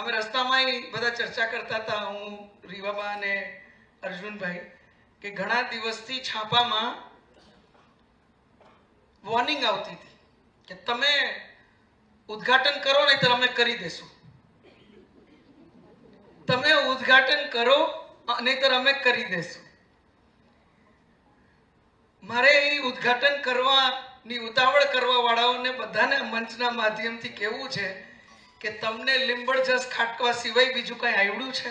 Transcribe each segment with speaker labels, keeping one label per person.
Speaker 1: અમે રસ્તામાં બધા ચર્ચા કરતા હતા, હું, રીવાબા અને અર્જુનભાઈ, કે ઘણા દિવસથી છાપામાં વોર્નિંગ આવતી હતી કે તમે ઉદ્ઘાટન કરો નહીં તો અમે કરી દેશું. તમે ઉદ્ઘાટન કરો નહીતર અમે કરી દેશું. મારે એ ઉદ્ઘાટન કરવાની ઉતાવળ કરવા વાળાઓને બધાને મંચના માધ્યમથી કહેવું છે કે તમને લીંબડજસ ખાટવા સિવાય બીજું કઈ આવડ્યું છે?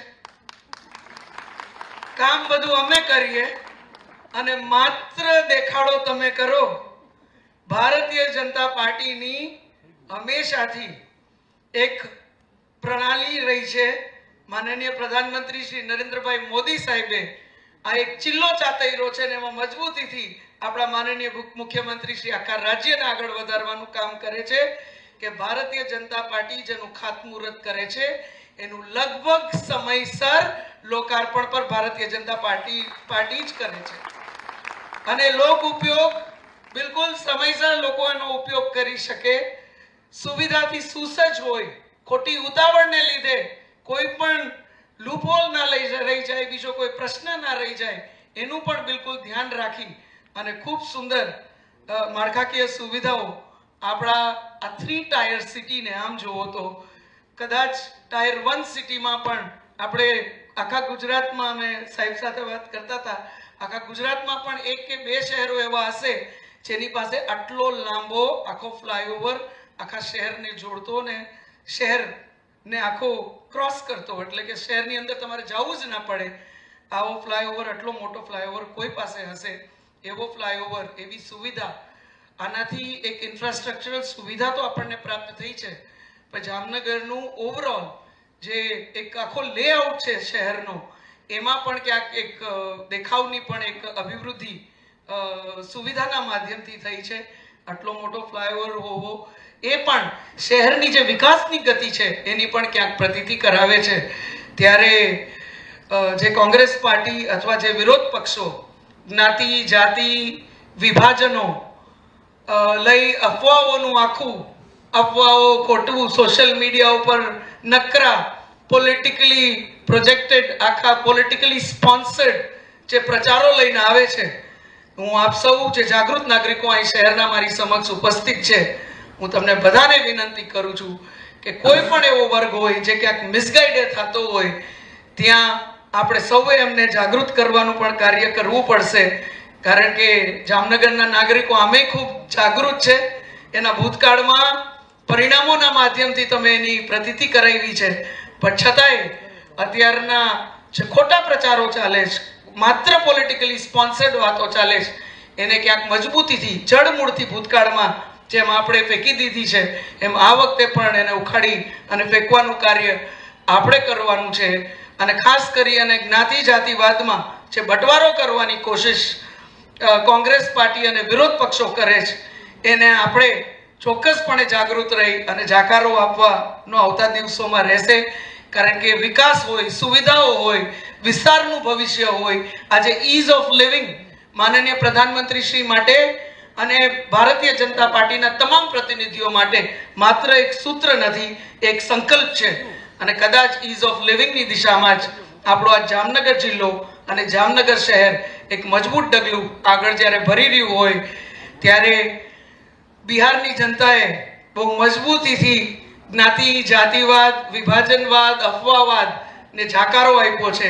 Speaker 1: કામ બધું અમે કરીએ અને માત્ર દેખાડો તમે કરો. ભારતીય જનતા પાર્ટીની હંમેશાથી એક પ્રણાલી રહી છે. માનનીય પ્રધાનમંત્રી શ્રી નરેન્દ્રભાઈ મોદી સાહેબે આ એક ચિલ્લો ચાતૈરો છે અને એમાં મજબૂતીથી આપણા માનનીય મુખ- મુખ્યમંત્રી શ્રી આખા રાજ્યને આગળ વધારવાનું કામ કરે છે. કે ભારતીય જનતા પાર્ટી જેનું ખાતમુહૂર્ત કરે છે, એનું લગભગ સમયસર લોકાર્પણ પર ભારતીય જનતા પાર્ટી પાર્ટી જ કરે છે. અને લોક ઉપયોગ, બિલકુલ સમયસર લોકો એનો ઉપયોગ કરી શકે. સુવિધાથી સુસજ્જ હોય, ખોટી ઉતાવળને લીધે કોઈ પણ લૂપહોલ ના લઈ રહી જાય, બીજો કોઈ પ્રશ્ન ના રહી જાય, એનું પણ બિલકુલ ધ્યાન રાખી અને ખૂબ સુંદર માળખાકીય સુવિધાઓ આપણા આ થ્રી ટાયર સિટીને આમ જુઓ તો, કદાચ ટાયર વન સિટીમાં પણ આપણે આખા ગુજરાતમાં, અમે સાહેબ સાથે વાત કરતા હતા, આખા ગુજરાતમાં પણ એક કે બે શહેરો એવા હશે જેની પાસે આટલો લાંબો આખો ફ્લાયઓવર આખા શહેરને જોડતો ને શહેરને આખો ક્રોસ કરતો, એટલે કે શહેરની અંદર તમારે જવું જ ના પડે. આવો ફ્લાયઓવર, આટલો મોટો ફ્લાયઓવર કોઈ પાસે હશે? એવો ફ્લાયઓવર, એવી સુવિધા આનાથી એક ઇન્ફ્રાસ્ટ્રક્ચરલ સુવિધા તો આપણને પ્રાપ્ત થઈ છે. પણ જામનગરનું ઓવરઓલ જે એક આખો લેઆઉટ છે શહેરનો, એમાં પણ ક્યાંક એક દેખાવની પણ એક અભિવૃદ્ધિ સુવિધાના માધ્યમથી થઈ છે. આટલો મોટો ફ્લાયઓવર હોવો, એ પણ શહેરની જે વિકાસની ગતિ છે, એની પણ ક્યાંક પ્રતીતિ કરાવે છે. ત્યારે જે કોંગ્રેસ પાર્ટી અથવા જે વિરોધ પક્ષો, જ્ઞાતિ, જાતિ, વિભાજનો લઈ અફવાઓનું આખું અફવાઓ ખોટવું સોશિયલ મીડિયા ઉપર નકરા પોલિટિકલી પ્રોજેક્ટેડ આખા પોલિટિકલી સ્પોન્સર્ડ જે પ્રચારો લઈને આવે છે, હું આપ સૌ જે જાગૃત નાગરિકો અહીં શહેરના મારી સમક્ષ ઉપસ્થિત છે, હું તમને બધાને વિનંતી કરું છું કે કોઈ પણ એવો વર્ગ હોય જે ક્યાંક મિસગાઈડે થતો હોય, ત્યાં આપણે સૌએ એમને જાગૃત કરવાનું પણ કાર્ય કરવું પડશે. કારણ કે જામનગરના નાગરિકો આમે ખૂબ જાગૃત છે. એના ભૂતકાળમાં પરિણામોના માધ્યમથી તમે એની પ્રતીતિ કરાવી છે. પણ છતાંય અત્યારના જે ખોટા પ્રચારો ચાલે છે, માત્ર પોલિટિકલી સ્પોન્સર્ડ વાતો ચાલે છે, એને ક્યાંક મજબૂતીથી, જડમૂળથી ભૂતકાળમાં જેમ આપણે ફેંકી દીધી છે, એમ આ વખતે પણ એને ઉખાડી અને ફેંકવાનું કાર્ય આપણે કરવાનું છે. અને ખાસ કરી અને જ્ઞાતિ જાતિવાદમાં જે બટવારો કરવાની કોશિશ કોંગ્રેસ પાર્ટી અને વિરોધ પક્ષો કરે છે, એને આપણે ચોક્કસપણે જાગૃત રહી અને જાકારો આપવાનો આવતા દિવસોમાં રહેશે. કારણ કે વિકાસ હોય, સુવિધાઓ હોય, વિસ્તારનું ભવિષ્ય હોય, આજે ઇઝ ઓફ લિવિંગ માનનીય પ્રધાનમંત્રી શ્રી માટે અને ભારતીય જનતા પાર્ટીના તમામ પ્રતિનિધિઓ માટે માત્ર એક સૂત્ર નથી, એક સંકલ્પ છે. અને કદાચ ઇઝ ઓફ લિવિંગની દિશામાં જ આપણો આ જામનગર જિલ્લો અને જામનગર શહેર એક મજબૂત ડગલું આગળ જ્યારે ભરી રહ્યું હોય, ત્યારે બિહારની જનતાએ બહુ મજબૂતીથી જ્ઞાતિ, જાતિવાદ, વિભાજનવાદ, અફવાવાદ ને જાકારો આપ્યો છે.